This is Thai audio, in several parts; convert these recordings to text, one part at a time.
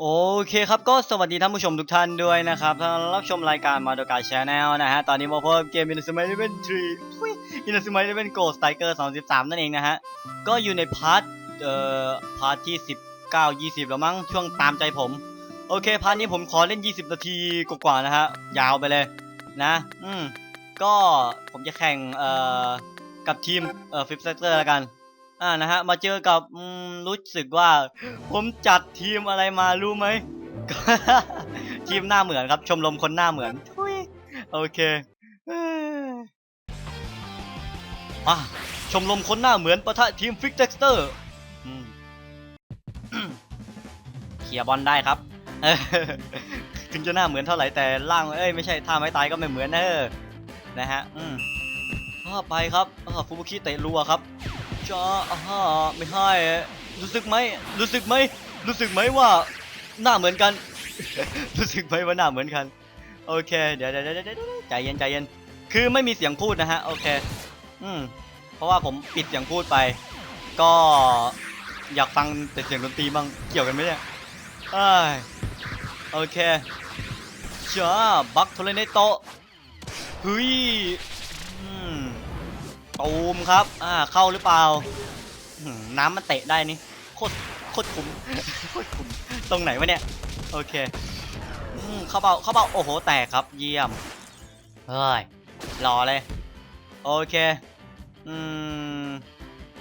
โอเคครับก็สวัสดีท่านผู้ชมทุกท่านด้วยนะครับท่านรับชมรายการมาโดกาชแนลนะฮะ ตอนนี้มาพบกับเกม i n a s u m a Eleven 3 i n a s u m a Eleven Gold Striker 23นั่นเองนะฮะ ก็อยู่ในพาร์ทเอ่อพาร์ทที่19 20แล้วมั้งช่วงตามใจผม โอเค พาร์ทนี้ผมขอเล่น20นาทีกว่าๆนะฮะ ยาวไปเลยนะ อืม ก็ผมจะแข่งเอ่อกับทีมเอ่อ Fifth Sector แล้วกัน อ่านะฮะมาเจอกับรู้สึกว่า ผมจัดทีมอะไรมารู้ไหม ทีมหน้าเหมือนครับ ชมรมคนหน้าเหมือนทุยโอเคอะชมรมคนหน้าเหมือนปะทะทีมฟิกเท็กเตอร์เคลียบอลได้ครับถึงจะหน้าเหมือนเท่าไหร่แต่ล่างเอ้ยไม่ใช่ท่าไม้ตายก็ไม่เหมือนเออนะฮะอืมอ่าไปครับฟูบุคิเตะรัวครับ จ้าอ่าฮะไม่ให้รู้สึกไหมรู้สึกไหมรู้สึกไหมว่าหน้าเหมือนกัน รู้สึกไหมว่าหน้าเหมือนกัน โอเค เดี๋ยวเดี๋ยวเดี๋ยวใจเย็นใจเย็น คือไม่มีเสียงพูดนะฮะ โอเค อืม เพราะว่าผมปิดเสียงพูดไป ก็อยากฟังแต่เสียงดนตรีบ้าง เกี่ยวกันไหมเนี่ยเอ้โอเคจ้าบักโทเลเนโตเฮ้ยอืม ตูมครับอ่าเข้าหรือเปล่าน้ำมันเตะได้นี่โคตรโคตรคุ้มโคตรคุ้มตรงไหนวะเนี่ยโอเคอืมเข้าเบาเข้าเบาโอ้โหแตกครับเยี่ยมเฮ้ยรอเลยโอเคอืม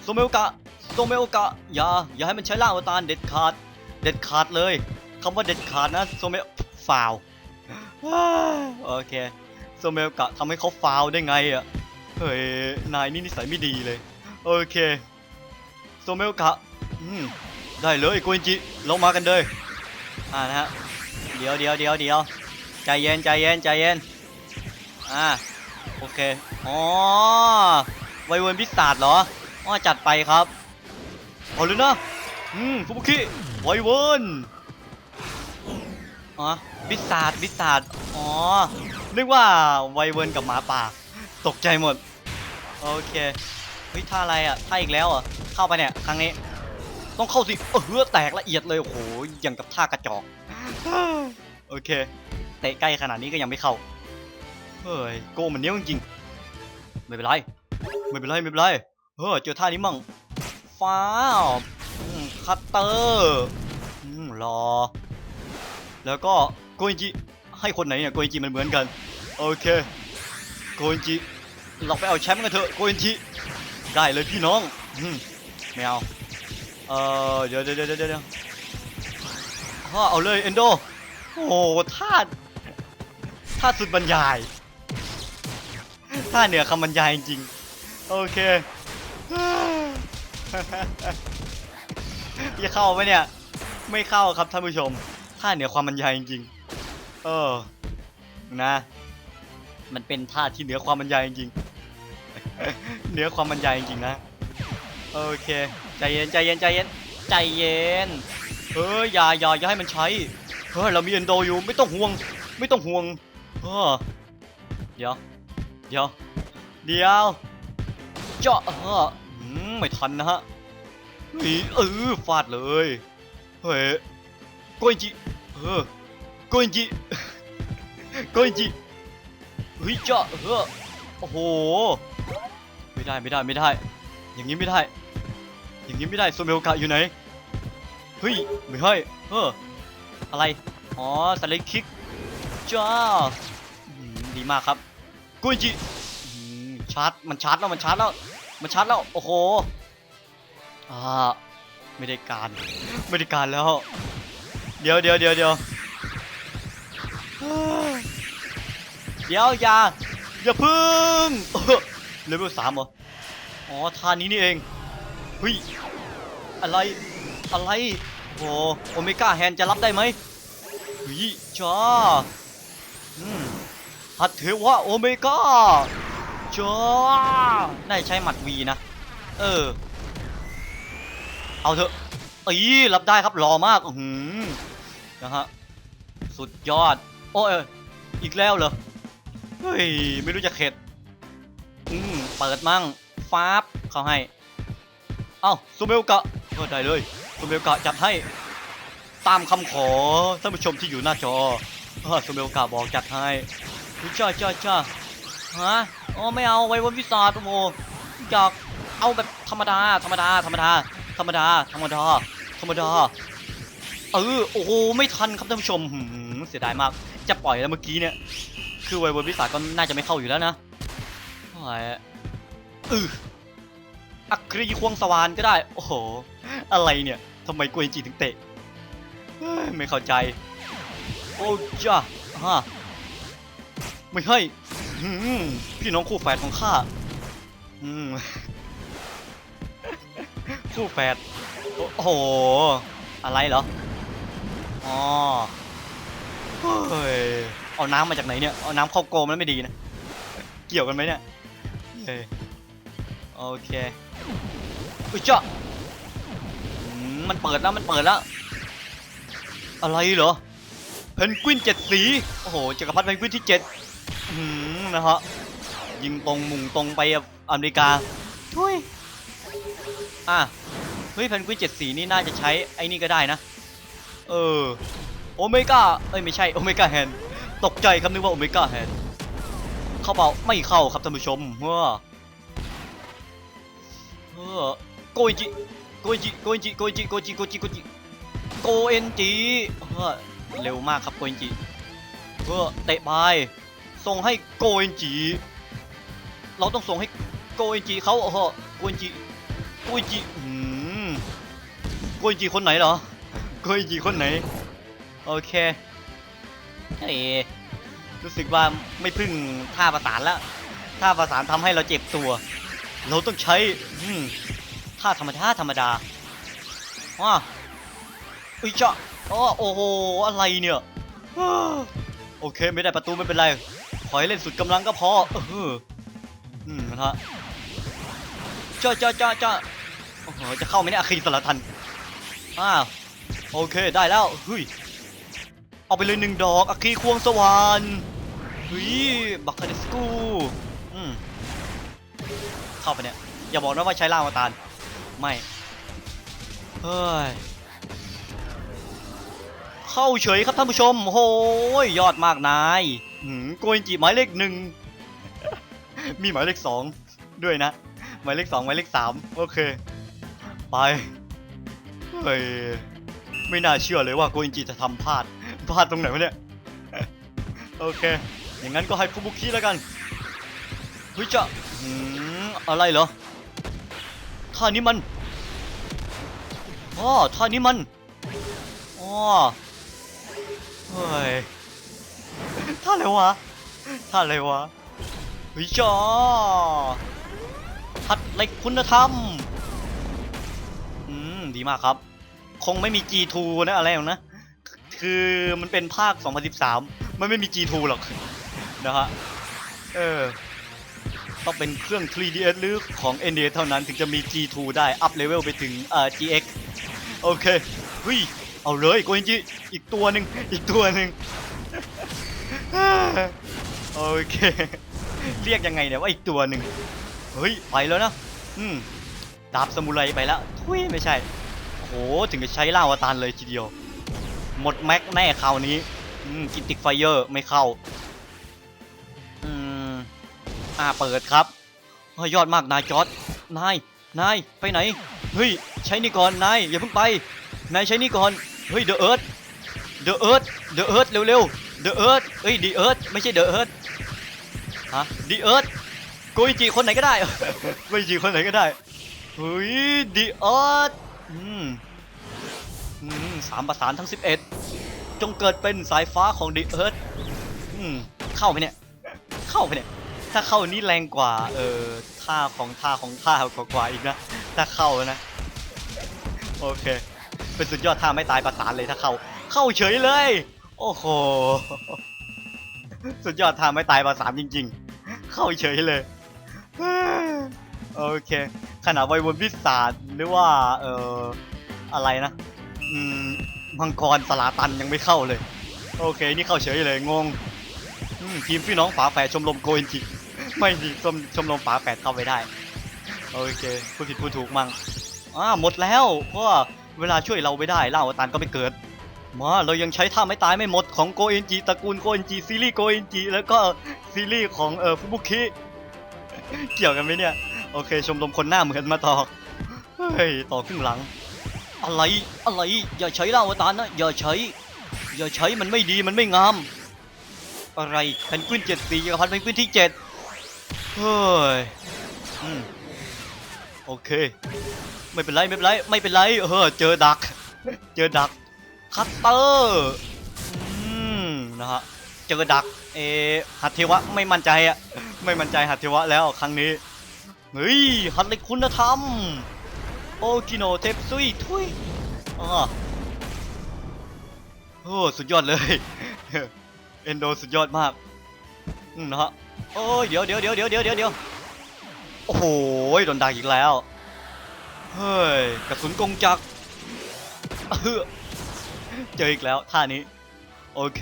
โซเมโอกะโซเมโอกะอย่าอย่าให้มันใช้ล่างอวตารเด็ดขาดเด็ดขาดเลยคำว่าเด็ดขาดนะโซเมฟาวโอเคโซเมโอกะทำให้เขาฟาวได้ไงอะ เฮ้ย นายนี่นิสัยไม่ดีเลย โอเค โซเมลกะอืมได้เลยโกเอนจิ ลงมากันเลย อ่านะฮะ เดี๋ยวเดี๋ยวเดี๋ยวเดี๋ยวใจเย็นใจเย็นใจเย็น อ่า โอเค อ๋อไวเวิร์นพิศาจเหรอ อ๋อ จัดไปครับเอาเลยนะอืมฟุบุคิไวเวิร์นอ๋อพิศาจพิศาจอ๋อ นึกว่าไวเวิร์นกับหมาป่า ตกใจหมด โอเคเฮ้ยท่าอะไรอะท่าอีกแล้วเหรอะเข้าไปเนี่ยครั้งนี้ ต้องเข้าสิเออแตกละเอียดเลยโอ้โหอย่างกับท่ากระจอกโอเคเตะใกล้ขนาดนี้ก็ยังไม่เข้าเฮ้ยโกมันเนี้ยจริงๆไม่เป็นไรไม่เป็นไรไม่เป็นไรเฮ้ยเจอท่านี้มั่งฟ้าวอืมคัตเตอร์อืมรอ แล้วก็โกอินจิให้คนไหนเนี่ยโกอินจิมันเหมือนกัน โอเคโกอินจิ เราไปเอาแชมป์กันเถอะโกอินจิได้เลยพี่น้องอืมไม่เอาเออเดี๋ยวเดี๋ยวเดี๋ยวเดี๋ยวเดี๋ยวเอาเลยเอนโดโอ้ท่าท่าสุดบรรยายท่าเหนือคำบรรยายจริงโอเคจะเข้าไหมเนี่ย ไม่เข้าครับท่านผู้ชมท่าเหนือความบรรยายจริงเออนะ มันเป็นท่าที่เหนือความบรรยายจริง เนื้อความบรรยายจริงๆนะ โอเค ใจเย็นใจเย็นใจเย็นใจเย็นเฮ้ยอย่าอย่าอย่าให้มันใช้ เฮ้ยเรามีเอนโดอยู่ไม่ต้องห่วง ไม่ต้องห่วงเออเดี๋ยว เดี๋ยว เดี๋ยวเจาะเอออืมไม่ทันนะฮะเฮ้ยเออฟาดเลย เฮ้ยโกอินจิเออโกอินจิโกอินจิเฮ้ยเจาะเออโอ้โห ไม่ได้ไม่ได้ไม่ได้ อย่างนี้ไม่ได้ อย่างนี้ไม่ได้โซเมลกะอยู่ไหนเฮ้ยไม่ให้เอออะไรอ๋อสไลด์คิกจ้าดีมากครับกุยจิชาร์จมันชาร์จแล้วมันชาร์จแล้วมันชาร์จแล้วโอ้โหอ่าไม่ได้การไม่ได้การแล้ว เดี๋ยวเดี๋ยวเดี๋ยวเดี๋ยวเดี๋ยวอย่าอย่าพึ่งเลเวลสามเหรอ อ๋อท่านี้นี่เองเฮ้ยอะไรอะไรโอ้โอเมก้าแฮนจะรับได้ไหมเฮ้ยจ้าอืมฮัตเทวะโอเมก้าจ้าได้ใช้หมัดวีนะ เออ เอาเถอะอ้ยรับได้ครับรอมากอือนะฮะสุดยอด โอ้ยอีกแล้วเหรอเฮ้ยไม่รู้จะเข็ดอืมเปิดมั่ง ฟาบเข้าให้ เอ้าซูเมลกะก็ได้เลยซูเมลกะจัดให้ตามคำขอท่านผู้ชมที่อยู่หน้าจอเออสมเด็จโอกาบอกจัดให้จ้าจ้าจ้าฮะอ๋อไม่เอาไว้วันวิสาโอ้โหอยากเอาแบบธรรมดา ธรรมดา ธรรมดา ธรรมดา ธรรมดา ธรรมดา เออ โอ้โห ไม่ทันครับท่านผู้ชมเสียดายมาก จะปล่อยแล้วเมื่อกี้เนี่ย คือไวเวิร์วิสาก็น่าจะไม่เข้าอยู่แล้วนะโอ้ยเออัครีควงสวานก็ได้ โอ้โห อะไรเนี่ยทำไมกวนจีถึงเตะ ไม่เข้าใจ โอ้จ้าฮะไม่ให้พี่น้องคู่แฝดของข้าคู่แฝด โอ้โห อะไรเหรอ อ๋อเฮ้ย เอาน้ำมาจากไหนเนี่ย เอาน้ำเข้าโกมแล้วไม่ดีนะ เกี่ยวกันไหมเนี่ย โอเคอุ้ยเจ้ามันเปิดแล้วมันเปิดแล้ว อะไรเหรอเพนกวินเจ็ดสี โอ้โหจักรพรรดิเพนกวินที่เจ็ดอืมนะฮะยิงตรงมุ่งตรงไปอเมริกาทุยอะเฮ้ยเพนกวินเจ็ดสีนี่น่าจะใช้ไอ้นี่ก็ได้นะ เออโอเมก้าเอ้ยไม่ใช่โอเมก้าแฮนตกใจครับนึกว่าโอเมก้าแฮนเข้าเปล่าไม่เข้าครับท่านผู้ชมเมื่อ อโกอิจิโกอิจิโกอิจิโกอิจิโกอิจิโกอิจิโกอิจิโกเอนจิเออเร็วมากครับโกเอนจิเออเตะไปส่งให้โกเอนจิเราต้องส่งให้โกเอนจิเขาเออโกเอนจิโกเอนจิอืมโกเอนจิคนไหนเหรอโกเอนจิคนไหนโอเคเอ้รู้สึกว่าไม่พึ่งท่าประสานแล้วท่าประสานทำให้เราเจ็บตัว เราต้องใช้ท่าธรรมดาธรรมดาว้าอุ้ยเจ้าอ๋อโอ้โห อะไรเนี่ย โอเค ไม่ได้ประตูไม่เป็นไร ขอให้เล่นสุดกำลังก็พอ เอออืมนะฮะเจ้าเจ้าเจ้าเจ้าโอ้โห จะเข้าไหมเนี่ยอาคีสารทัน อ้าว โอเค ได้แล้วเฮ้ยเอาไปเลยหนึ่งดอกอาคีควงสวรรค์เฮ้ยบัคคาเดสกู เข้าไปเนี่ย อย่าบอกนะว่าใช้ล่างอวตารไม่ เฮ้ย เข้าเฉยครับท่านผู้ชมโอ้ยยอดมากนายหืมโกยจีหมายเลขหนึ่ง มีหมายเลขสองด้วยนะ หมายเลขสองหมายเลขสามโอเค ไป เฮ้ย ไม่น่าเชื่อเลยว่าโกอินจิจะทำพลาด พลาดตรงไหนวะเนี่ย โอเค อย่างนั้นก็ให้ฟุบุคิแล้วกันเฮ้ยจะหืม อะไรเหรอท่านี้มันอ๋อท่านี้มันอ๋อเฮ้ยท่าอะไรวะท่าอะไรวะเฮ้ยจ้าทัดเล็กคุณธรรมอืมดีมากครับ คงไม่มี G2 นะอะไรหรอกนะ คือมันเป็นภาค 2013 มันไม่มี G2 หรอกนะฮะเออ ต้องเป็นเครื่อง 3DS หรือของ NDS เท่านั้นถึงจะมี G2 ได้ อัพเลเวลไปถึงเอ่อ GX โอเคเฮ้ยเอาเลยโกอินจิอีกตัวหนึ่งอีกตัวหนึ่งโอเค เรียกยังไงเนี่ยว่าอีกตัวหนึ่งเฮ้ยไปแล้วนะอืมดาบสมุไรไปแล้วทุยไม่ใช่โหถึงจะใช้ล่าวตารเลยทีเดียว หมดแม็กแน่คราวนี้อืมกินติกไฟเยอร์ไม่เข้า อ่าเปิดครับเฮ้ยยอดมากนายจอร์ดนายนายไปไหนเฮ้ยใช้นี่ก่อนนายอย่าเพิ่งไปนายใช้นี่ก่อนเฮ้ยเดอะเอิร์ธเดอะเอิร์ธเดอะเอิร์ธเร็วๆเดอะเอิร์ธเฮ้ยดีเอิร์ธไม่ใช่เดอะเอิร์ธฮะดีเอิร์ธโกอิจิคนไหนก็ได้โกอิจิคนไหนก็ได้เฮ้ยดีเอิร์ธอืมอืมสามประสานทั้ง 11 จงเกิดเป็นสายฟ้าของดีเอิร์ธอืมเข้าไปเนี่ย เข้าไปเนี่ย ถ้าเข้านี่แรงกว่า เออท่าของท่าของท่ากว่าๆอีกนะ ถ้าเข้านะ โอเค เป็นสุดยอดท่าไม่ตายประสานเลยถ้าเข้า เข้าเฉยเลย โอ้โห สุดยอดท่าไม่ตายประสานจริง ๆ เข้าเฉยเลย โอเค ขนาดไววนพิศาจหรือว่า เอออะไรนะ อืม มังกรสลาตันยังไม่เข้าเลย โอเค นี่เข้าเฉยเลย งงทีมพี่น้องฝาแฝดชมรมโกอินจิ ไม่ดิชมชมรมฝาแฝดเข้าไปได้ โอเคพูดผิดพูดถูกมั่งอ่าหมดแล้วเพราะเวลาช่วยเราไม่ได้เล่าอวตารก็ไม่เกิดมาเรายังใช้ท่าไม่ตายไม่หมดของโกเอนจีตระกูลโกเอนจีซีรีส์โกเอนจีแล้วก็ซีรีส์ของเออฟุบุคิเกี่ยวกันไหมเนี่ย โอเค ชมรมคนหน้าเหมือนมาต่อเฮ้ยต่อครึ่งหลัง อะไรอะไรอย่าใช้ล่าอวตารนะอย่าใช้ อย่าใช้มันไม่ดีมันไม่งาม อะไรเพนกวินเจ็ดสี่กับพันเพนกวินที่เจ็ด เฮ้ยอืมโอเค ไม่เป็นไรไม่เป็นไรไม่เป็นไรเออเจอดัก เจอดักคัตเตอร์อืมนะฮะเจอดักเอหัตเทวะไม่มั่นใจอะไม่มั่นใจหัตเทวะแล้วครั้งนี้เฮ้ยหัดเลยคุณธรรมโอกิโนเทปซุยทุยอ่าโอ้สุดยอดเลย เอนโดสุดยอดมาก อืมนะฮะ โอ้ยเดี๋ยวเดี๋ยวเดี๋ยวเดี๋ยวเดี๋ยวเดี๋ยวเดี๋ยวโอ้โหโดนดักอีกแล้ว เฮ้ย กระสุนกงจักรเฮ้อเจออีกแล้วท่านี้ โอเค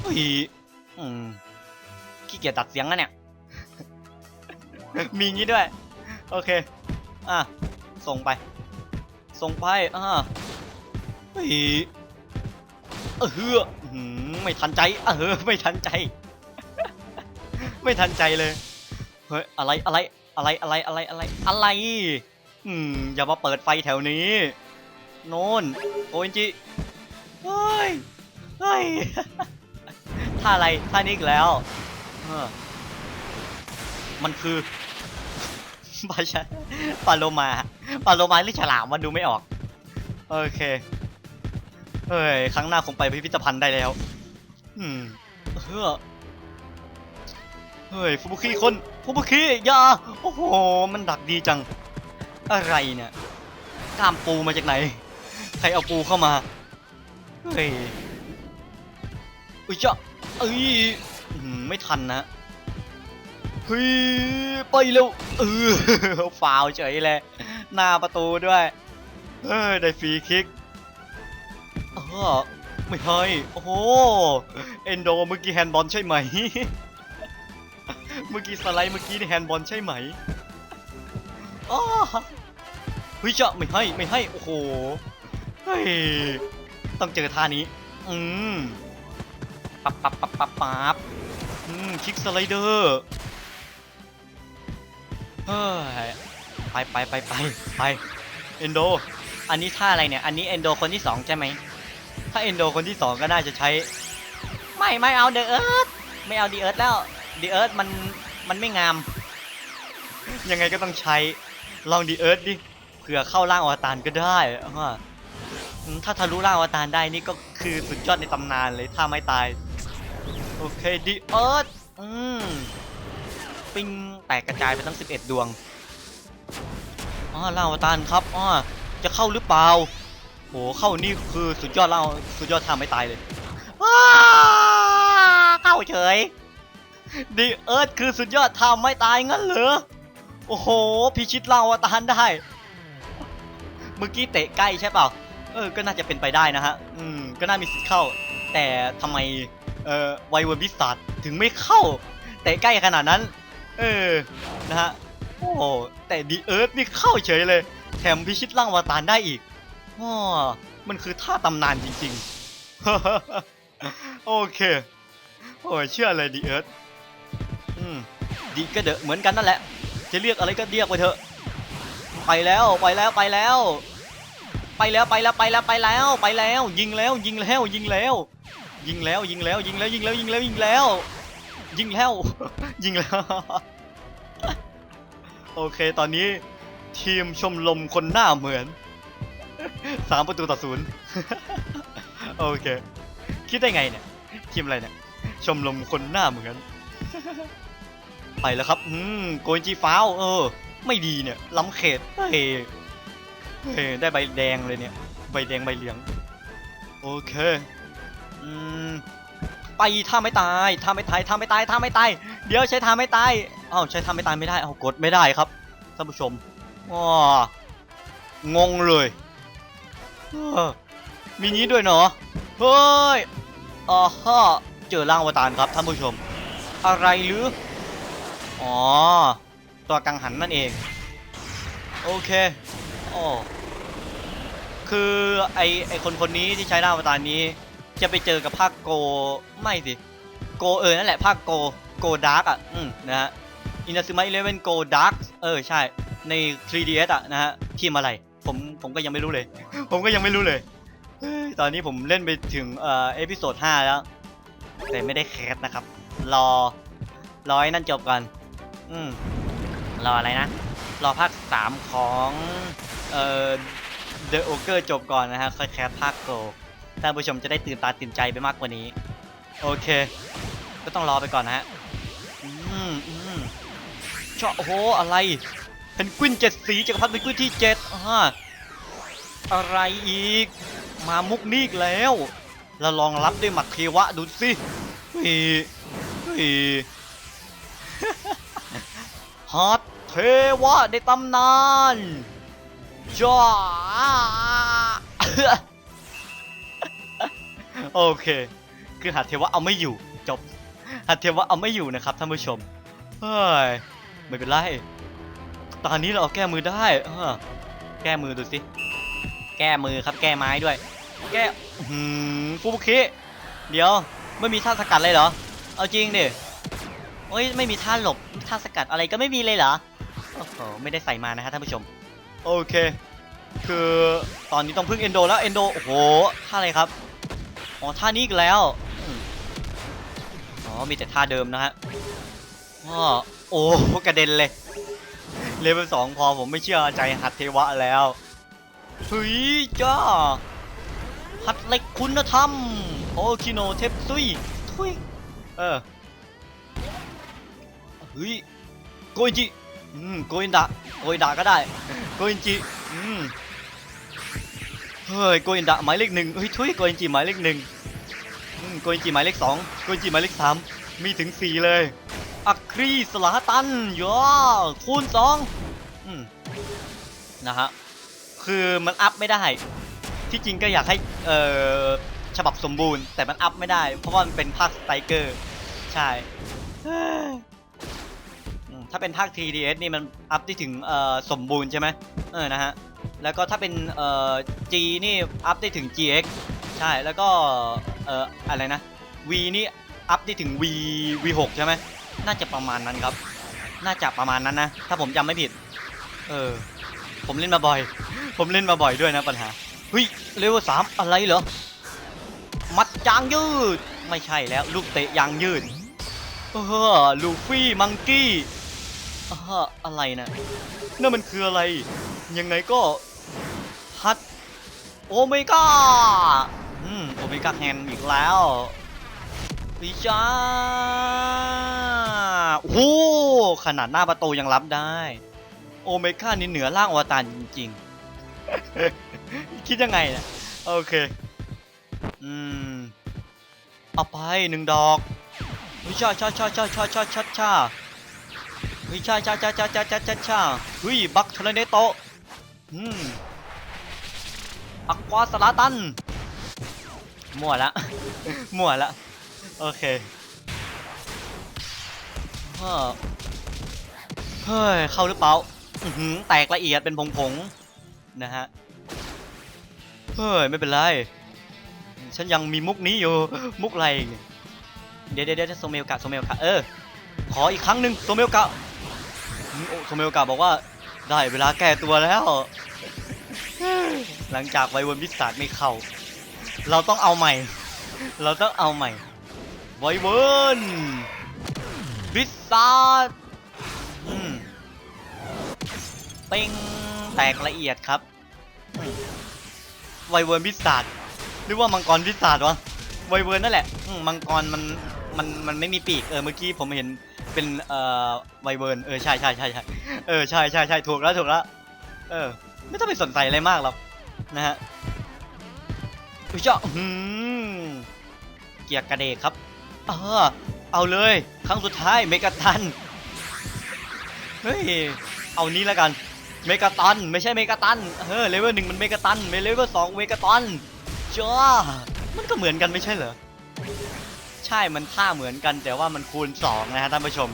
เฮ้ยอืมขี้เกียจตัดเสียงนะเนี่ย มีงี้ด้วย โอเค อะ ส่งไป ส่งไป อ่าเฮ้ยเออหืออไม่ทันใจ เออ ไม่ทันใจ ไม่ทันใจเลย เฮ้ย อะไร อะไร อะไร อะไร อะไร อะไร อะไร อืม อย่ามาเปิดไฟแถวนี้ โน่นโอเอ็นจิเฮ้ย เฮ้ย ท่าอะไร ท่านี้อีกแล้วเออมันคือปลาชะปลาโลมาปลาโลมาหรือฉลามมันดูไม่ออก โอเค เฮ้ย ครั้งหน้าคงไปพิพิธภัณฑ์ได้แล้ว อืมเฮ้อ เฮ้ยฟุบุคิคนฟุบุคิอย่าโอ้โหมันดักดีจัง อะไรเนี่ยกล้ามปูมาจากไหน ใครเอาปูเข้ามาเฮ้ยอุ้ยจ้ะเอ้ยอื้อหือไม่ทันนะเฮ้ยไปเร็วเออฟาวเฉยเลยหน้าประตูด้วยเออได้ฟรีคิกเออไม่ให้โอ้โหเอนโดเมื่อกี้แฮนด์บอลใช่ไหม เมื่อกี้สไลด์เมื่อกี้นี่แฮนด์บอลใช่ไหมอ้อเฮ้ยจะไม่ให้ไม่ให้ โอ้โห เฮ้ย ต้องเจอท่านี้ อืม ปับปับปับปับปับอืมคิกสไลเดอร์ เฮ้ย ไปไปไปไปไปเอนโด อันนี้ท่าอะไรเนี่ย อันนี้เอนโดคนที่สองใช่ไหม ถ้าเอนโดคนที่สองก็น่าจะใช้ ไม่ไม่เอาเดอะเอิร์ธไม่เอาดีเอิร์ธแล้ว ดีเอิร์ธมันมันไม่งาม ยังไงก็ต้องใช้ ลองดีเอิร์ธดิเผื่อเข้าร่างอวตารก็ได้อ่าอืมถ้าทะลุร่างอวตารได้นี่ก็คือสุดยอดในตำนานเลยถ้าไม่ตาย โอเคดีเอิร์ธอืมปิ้งแตกกระจายไปทั้ง 11 ดวงอ๋อล่างอวตารครับอ๋อจะเข้าหรือเปล่าโหเข้านี่คือสุดยอดเล่าสุดยอดทำไม่ตายเลยเข้าเฉย ดีเอิร์ธคือสุดยอดทำไม่ตายงั้นเหรอ โอ้โห พิชิตเล่าอวตารได้ เมื่อกี้เตะใกล้ใช่เปล่า เออ ก็น่าจะเป็นไปได้นะฮะ อืม ก็น่ามีสิทธิ์เข้า แต่ทำไม เอ่อ ไวเวอร์บิสตัดถึงไม่เข้า เตะใกล้ขนาดนั้น เออ นะฮะ โอ้โหแต่ดีเอิร์ธนี่เข้าเฉยเลย แถมพิชิตร่างอวตารได้อีกอ๋อมันคือท่าตำนานจริงๆ โอเค โอ้ยเชื่อเลยดีเอิร์ธอืม ดีก็เดอะเหมือนกันนั่นแหละ จะเรียกอะไรก็เรียกไปเถอะ ไปแล้วไปแล้วไปแล้ว ไปแล้วไปแล้วไปแล้วไปแล้วไปแล้ว ยิงแล้วยิงแล้วยิงแล้ว ยิงแล้วยิงแล้วยิงแล้วยิงแล้วยิงแล้วยิงแล้ว ยิงแล้ว ยิงแล้ว โอเคตอนนี้ทีมชมรมคนหน้าเหมือนสามประตูต่อศูนย์โอเค คิดได้ไงเนี่ยทีมอะไรเนี่ย ชมรมคนหน้าเหมือน ไปแล้วครับ อืมโกนจีฟ้าวเออ ไม่ดีเนี่ย ล้ำเขตเฮ้ยเฮ้ยได้ใบแดงเลยเนี่ย ใบแดงใบเหลือง โอเค อืม ไปท่าไม่ตายท่าไม่ตายท่าไม่ตายท่าไม่ตาย เดี๋ยวใช้ท่าไม่ตายอ้าวใช้ท่าไม่ตายไม่ได้เอากดไม่ได้ครับ ท่านผู้ชมว้างงเลยเออมีนี้ด้วยเนาะเฮ้ยอ๋อฮะเจอร่างอวตารครับท่านผู้ชม อะไรหรือ อ๋อ ตัวกังหันนั่นเอง โอเคโอ้คือไอไอคนคนนี้ที่ใช้หน้าอวตารนี้ จะไปเจอกับภาคโกไม่สิ โกเออนั่นแหละภาคโกโกดาร์กอะ อืมนะฮะอินาซึมะอีเลเวนโกดาร์กเออใช่ ใน 3DS อะนะฮะทีมอะไร ผมผมก็ยังไม่รู้เลย ผมก็ยังไม่รู้เลยเฮ้ยตอนนี้ผมเล่นไปถึงเอ่อเอพิโซด5แล้ว แต่ไม่ได้แคสนะครับ รอ รอให้นั่นจบกัน อืมรออะไรนะ รอภาค3ของเอ่อ The Ogre จบก่อนนะฮะค่อยแคสภาคโกท่านผู้ชมจะได้ตื่นตาตื่นใจไปมากกว่านี้ โอเค ก็ต้องรอไปก่อนนะฮะอืมอืมชอบโอ้โหอะไรเพนกวินเจ็ดสีจักรพรรดิเพนกวินที่เจ็ดอ่าอะไรอีก มามุกนี้อีกแล้วแล้วลองรับด้วยหมัดเทวะดูสิเฮ้ยเฮ้ย ฮอตเทวะในตำนานจ้าโอเค คือหัดเทวะเอาไม่อยู่จบหัดเทวะเอาไม่อยู่นะครับท่านผู้ชมเฮ้ยไม่เป็นไรตอนนี้เราแก้มือได้เออแก้มือดูสิ แก้มือครับแก้ไม้ด้วย แก้หืมฟูบุคิเดี๋ยวไม่มีท่าสกัดเลยเหรอ เอาจริงดิ โอ้ยไม่มีท่าหลบท่าสกัดอะไรก็ไม่มีเลยเหรอโอ้โหไม่ได้ใส่มานะฮะท่านผู้ชม โอเค คือตอนนี้ต้องพึ่งเอนโดแล้วเอนโดโอ้โหท่าอะไรครับอ๋อท่านี้อีกแล้วอ๋อมีแต่ท่าเดิมนะฮะอ้อโอ้กระเด็นเลยเลเวลสองพอผมไม่เชื่อใจหัดเทวะแล้วเฮ้ยจ้าหัดเล็กคุณธรรมโอคิโนเทปซุยทุยเออ เฮ้ยโกอินจิอืมโกอินดะโกอินดะก็ได้โกอินจิอืมเฮ้ยโกอินดะหมายเลขหนึ่งเฮ้ยทุยโกอินจิหมายเลขหนึ่งอืมโกอินจิหมายเลขสองโกอินจิหมายเลขสามมีถึงสี่เลยอัครีสลาตันย่อคูณสองอืมนะฮะคือมันอัพไม่ได้ที่จริงก็อยากให้เอ่อฉบับสมบูรณ์แต่มันอัพไม่ได้ เพราะว่ามันเป็นภาคสไตรเกอร์ ใช่ ถ้าเป็นภาค 3DS นี่มันอัพได้ถึงสมบูรณ์ใช่ไหมเออนะฮะแล้วก็ถ้าเป็นเอ่อ G นี่อัพได้ถึง GX ใช่แล้วก็เอ่ออะไรนะ V นี่อัพได้ถึง V V6 ใช่ไหมน่าจะประมาณนั้นครับ น่าจะประมาณนั้นนะ ถ้าผมจำไม่ผิด เออ ผมเล่นมาบ่อย ผมเล่นมาบ่อยด้วยนะปัญหาเฮ้ยเลเวลสามอะไรเหรอ มัดยางยืด ไม่ใช่แล้ว ลูกเตะยางยืด เออลูฟี่มังกี้ อออะไรนะนั่นมันคืออะไร ยังไงก็ฮัตโอเมก้าอืมโอเมก้าแฮนอีกแล้ววิจ้าโอ้ขนาดหน้าประตูยังรับได้ โอเมก้านี่เหนือร่างอวตารจริงๆ คิดยังไงนะโอเคอืมเอาไปหนึ่งดอกเฮ้ยชาชาชาชาชาชาชาชา ฮ้ยชาชาชาชาชาชาชาชาเฮ้ยบักทะเลเนโตอืมอักวาสลาตันมั่วละ มั่วละ โอเคเฮ้ย เข้าหรือเปล่าหือแตกละเอียดเป็นผงๆนะฮะ เฮ้ย ไม่เป็นไร ฉันยังมีมุกนี้อยู่ มุกอะไรเนี่ยเดี๋ยวเดี๋ยวเดี๋ยวโซเมลกะโซเมลกะเออ ขออีกครั้งหนึ่งโซเมลกะ โอ้โซเมลกะบอกว่าได้เวลาแก้ตัวแล้ว หลังจากไวเวิร์นวิสาดไม่เข้า เราต้องเอาใหม่ เราต้องเอาใหม่ ไวเวิร์นวิสาดเป้งแตกละเอียดครับ ไวเวิร์นวิสาดหรือว่ามังกรวิสาดวะไวเวิร์นนั่นแหละมังกรมันมันมันไม่มีปีกเออเมื่อกี้ผมเห็น เป็นเอ่อไวเวิร์นเออใช่ใช่ใช่ใช่เออใช่ใช่ใช่ถูกแล้วถูกแล้วเออ ไม่ต้องไปสนใจอะไรมากหรอกนะฮะอุ้ยเจ้าหืมเกียร์กระเดกครับเออเอาเลย ครั้งสุดท้ายเมกาตันเฮ้ยเอานี้แล้วกันเมกาตันไม่ใช่เมกาตันเออเลเวลหนึ่งมันเมกาตันเลเวลสองเมกาตันจ้ามันก็เหมือนกันไม่ใช่เหรอ ช่มันค่าเหมือนกัน แต่ว่ามันคูณ2นะฮะท่านผู้ชม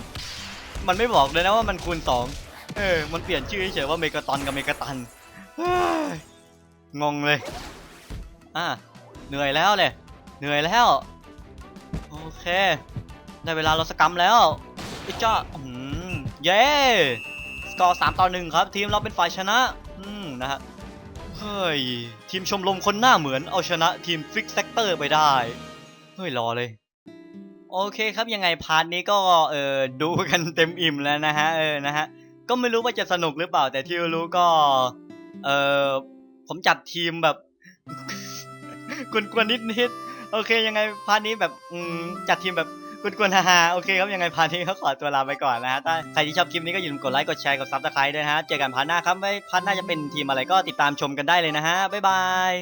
มันไม่บอกเลยนะว่ามันคูณ2เออมันเปลี่ยนชื่อเฉยๆว่าเมกาตอนกับเมกาตันงงเลยอะเหนื่อยแล้วเลยเหนื่อยแล้ว โอเค ได้เวลาเราสกรรมแล้วอิจ้าอืมเย้สกอร์สามต่อหนึ่งครับ ทีมเราเป็นฝ่ายชนะ อืมนะฮะเฮ้ย ทีมชมรมคนหน้าเหมือนเอาชนะทีมฟิกเซกเตอร์ไปได้ เฮ้ย รอเลย โอเคครับยังไงพาร์ทนี้ก็เออดูกันเต็มอิ่มแล้วนะฮะเออนะฮะก็ไม่รู้ว่าจะสนุกหรือเปล่า แต่ที่รู้ก็เออผมจัดทีมแบบกวนๆนิดๆโอเค ยังไงพาร์ทนี้แบบอืมจัดทีมแบบกวนๆฮ่าๆโอเคครับยังไงพาร์ทนี้ก็ขอตัวลาไปก่อนนะฮะถ้าใครที่ชอบคลิปนี้ก็อย่าลืมกดไลค์กดแชร์กดซับสไครต์ด้วยนะฮะเจอกันพาร์ทหน้าครับไม่พาร์ทหน้าจะเป็นทีมอะไรก็ติดตามชมกันได้เลยนะฮะบ๊ายบาย